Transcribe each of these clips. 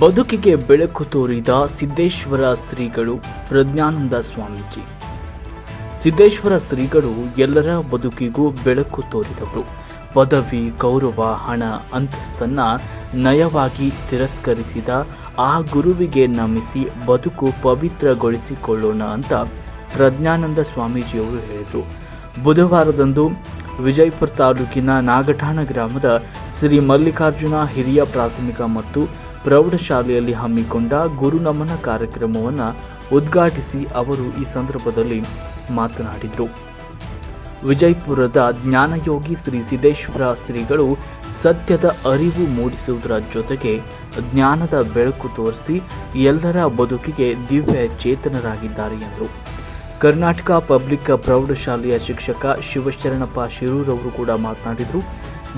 ಬದುಕಿಗೆ ಬೆಳಕು ತೋರಿದ ಸಿದ್ದೇಶ್ವರ ಶ್ರೀಗಳು ಪ್ರಜ್ಞಾನಂದ ಸ್ವಾಮೀಜಿ. ಸಿದ್ದೇಶ್ವರ ಶ್ರೀಗಳು ಎಲ್ಲರ ಬದುಕಿಗೂ ಬೆಳಕು ತೋರಿದವರು. ಪದವಿ, ಗೌರವ, ಹಣ, ಅಂತಸ್ತನ್ನ ನಯವಾಗಿ ತಿರಸ್ಕರಿಸಿದ ಆ ಗುರುವಿಗೆ ನಮಿಸಿ ಬದುಕು ಪವಿತ್ರಗೊಳಿಸಿಕೊಳ್ಳೋಣ ಅಂತ ಪ್ರಜ್ಞಾನಂದ ಸ್ವಾಮೀಜಿಯವರು ಹೇಳಿದರು. ಬುಧವಾರದಂದು ವಿಜಯಪುರ ತಾಲೂಕಿನ ನಾಗಠಾಣ ಗ್ರಾಮದ ಶ್ರೀ ಮಲ್ಲಿಕಾರ್ಜುನ ಹಿರಿಯ ಪ್ರಾಥಮಿಕ ಮತ್ತು ಪ್ರೌಢಶಾಲೆಯಲ್ಲಿ ಹಮ್ಮಿಕೊಂಡ ಗುರುನಮನ ಕಾರ್ಯಕ್ರಮವನ್ನು ಉದ್ಘಾಟಿಸಿ ಅವರು ಈ ಸಂದರ್ಭದಲ್ಲಿ ಮಾತನಾಡಿದರು. ವಿಜಯಪುರದ ಜ್ಞಾನಯೋಗಿ ಶ್ರೀ ಸಿದ್ದೇಶ್ವರ ಶ್ರೀಗಳು ಸತ್ಯದ ಅರಿವು ಮೂಡಿಸುವುದರ ಜೊತೆಗೆ ಜ್ಞಾನದ ಬೆಳಕು ತೋರಿಸಿ ಎಲ್ಲರ ಬದುಕಿಗೆ ದಿವ್ಯ ಚೇತನರಾಗಿದ್ದಾರೆ ಎಂದರು. ಕರ್ನಾಟಕ ಪಬ್ಲಿಕ್ ಪ್ರೌಢಶಾಲೆಯ ಶಿಕ್ಷಕ ಶಿವಶರಣಪ್ಪ ಶಿರೂರವರು ಕೂಡ ಮಾತನಾಡಿದರು.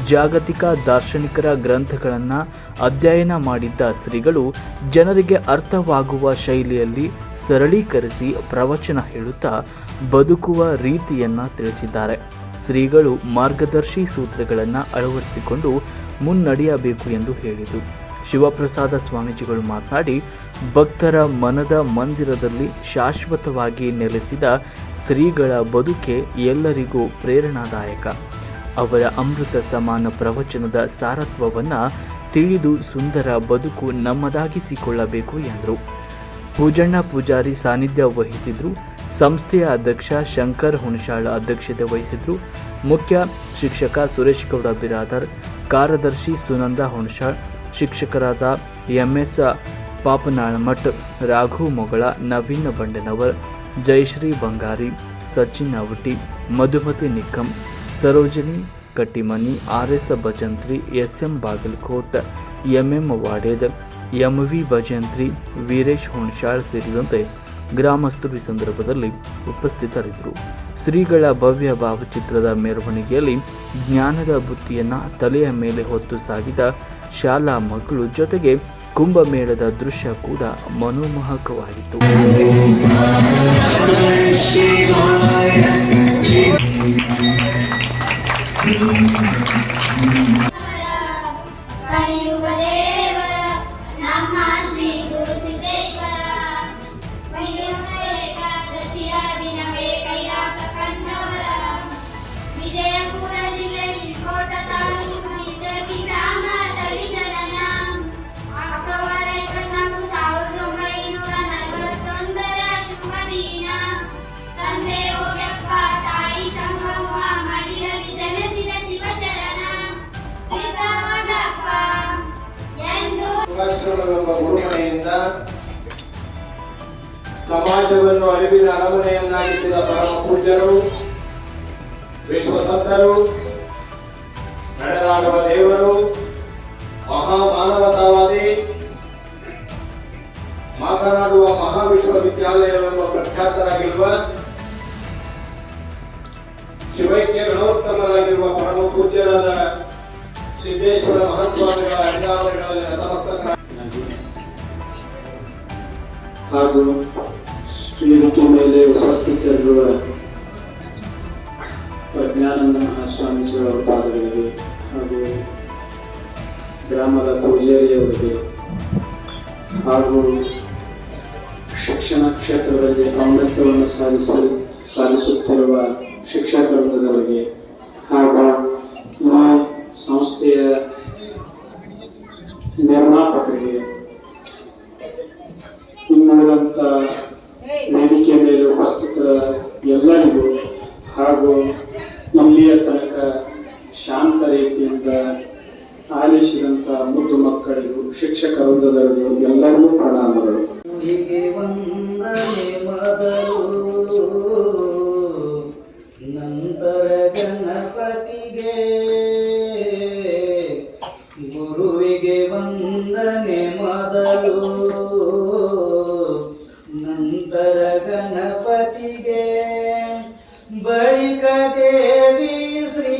ಜಾಗತಿಕ ದಾರ್ಶನಿಕರ ಗ್ರಂಥಗಳನ್ನು ಅಧ್ಯಯನ ಮಾಡಿದ್ದ ಶ್ರೀಗಳು ಜನರಿಗೆ ಅರ್ಥವಾಗುವ ಶೈಲಿಯಲ್ಲಿ ಸರಳೀಕರಿಸಿ ಪ್ರವಚನ ಹೇಳುತ್ತಾ ಬದುಕುವ ರೀತಿಯನ್ನು ತಿಳಿಸಿದ್ದಾರೆ. ಶ್ರೀಗಳು ಮಾರ್ಗದರ್ಶಿ ಸೂತ್ರಗಳನ್ನು ಅಳವಡಿಸಿಕೊಂಡು ಮುನ್ನಡೆಯಬೇಕು ಎಂದು ಹೇಳಿದರು. ಶಿವಪ್ರಸಾದ ಸ್ವಾಮೀಜಿಗಳು ಮಾತನಾಡಿ ಭಕ್ತರ ಮನದ ಮಂದಿರದಲ್ಲಿ ಶಾಶ್ವತವಾಗಿ ನೆಲೆಸಿದ ಸ್ತ್ರೀಗಳ ಬದುಕೆ ಎಲ್ಲರಿಗೂ ಪ್ರೇರಣಾದಾಯಕ. ಅವರ ಅಮೃತ ಸಮಾನ ಪ್ರವಚನದ ಸಾರತ್ವವನ್ನು ತಿಳಿದು ಸುಂದರ ಬದುಕು ನಮ್ಮದಾಗಿಸಿಕೊಳ್ಳಬೇಕು ಎಂದರು. ಪೂಜಣ್ಣ ಪೂಜಾರಿ ಸಾನ್ನಿಧ್ಯ ವಹಿಸಿದ್ರು. ಸಂಸ್ಥೆಯ ಅಧ್ಯಕ್ಷ ಶಂಕರ್ ಹುಣಶಾಳ ಅಧ್ಯಕ್ಷತೆ ವಹಿಸಿದ್ರು. ಮುಖ್ಯ ಶಿಕ್ಷಕ ಸುರೇಶ್ ಗೌಡ ಬಿರಾದರ್, ಕಾರ್ಯದರ್ಶಿ ಸುನಂದ ಹುಣಸಾಳ್, ಶಿಕ್ಷಕರಾದ MS Papanalamath, Raghu Mogala, Naveen Bandanavar Jayashree Bangari, Sachin Avati, Madhumati Nikkam Sarojini Kattimani R S Bhajantri S M Bagalkot MM Waded MV Bhajantri, Veeresh Hunashal ಸೇರಿದಂತೆ ಗ್ರಾಮಸ್ಥರು ಈ ಸಂದರ್ಭದಲ್ಲಿ ಉಪಸ್ಥಿತರಿದ್ದರು. ಶ್ರೀಗಳ ಭವ್ಯ ಭಾವಚಿತ್ರದ ಮೆರವಣಿಗೆಯಲ್ಲಿ ಜ್ಞಾನದ ಬುತ್ತಿಯನ್ನು ತಲೆಯ ಮೇಲೆ ಹೊತ್ತು ಸಾಗಿದ ಶಾಲಾ ಮಕ್ಕಳು ಜೊತೆಗೆ ಕುಂಭಮೇಳದ ದೃಶ್ಯ ಕೂಡ ಮನೋಮೋಹಕವಾಗಿತ್ತು. ಸಮಾಜವನ್ನು ಅರಿವಿನ ಅರಮನೆಯನ್ನಾಗಿಸಿದ ಪರಮ ಪೂಜ್ಯರು ವಿಶ್ವಸಂತರು ನಡೆದಾಡುವ ದೇವರು, ಮಹಾಮಾನವತಾವಾದಿ, ಮಾತನಾಡುವ ಮಹಾವಿಶ್ವವಿದ್ಯಾಲಯವೆಂಬ ಪ್ರಖ್ಯಾತರಾಗಿರುವ ಶಿವೈಕ್ಯ ಗಣೋತ್ತಮರಾಗಿರುವ ಪರಮ ಪೂಜ್ಯರಾದ ಸಿದ್ದೇಶ್ವರ ಮಹಾಸ್ವಾಮಿಗಳ ಅಂಡಾವರಣಗಳಲ್ಲಿ ನತಮಸ್ತಕ. ಹಾಗೂ ವೇದಿಕೆ ಮೇಲೆ ಉಪಸ್ಥಿತರಿರುವ ಪ್ರಜ್ಞಾನಂದ ಮಹಾಸ್ವಾಮೀಜಿಯವರ ಪಾದಗಳಿಗೆ ಹಾಗೂ ಗ್ರಾಮದ ಪೂಜಾರಿಯವರಿಗೆ ಹಾಗೂ ಶಿಕ್ಷಣ ಕ್ಷೇತ್ರದಲ್ಲಿ ಅಮೃತವನ್ನು ಸಾಧಿಸಿ ಸಾಧಿಸುತ್ತಿರುವ ಶಿಕ್ಷಕ ಬಗ್ಗೆ ಹಾಗೂ ನಮ್ಮ ಸಂಸ್ಥೆಯ ಬಂದಂತ ಮುದ್ದು ಮಕ್ಕಳಿಗೂ, ಶಿಕ್ಷಕ ಎಲ್ಲರಿಗೂ ಪ್ರಣಾಮಗಳು. ಹೀಗೆ ವಂದನೆ ನಂತರ ಗಣಪತಿಗೆ. ಗುರುವಿಗೆ ವಂದನೆ ಮೊದಲು, ನಂತರ ಗಣಪತಿಗೆ. ಬಳಿಕ ದೇವಿ ಶ್ರೀ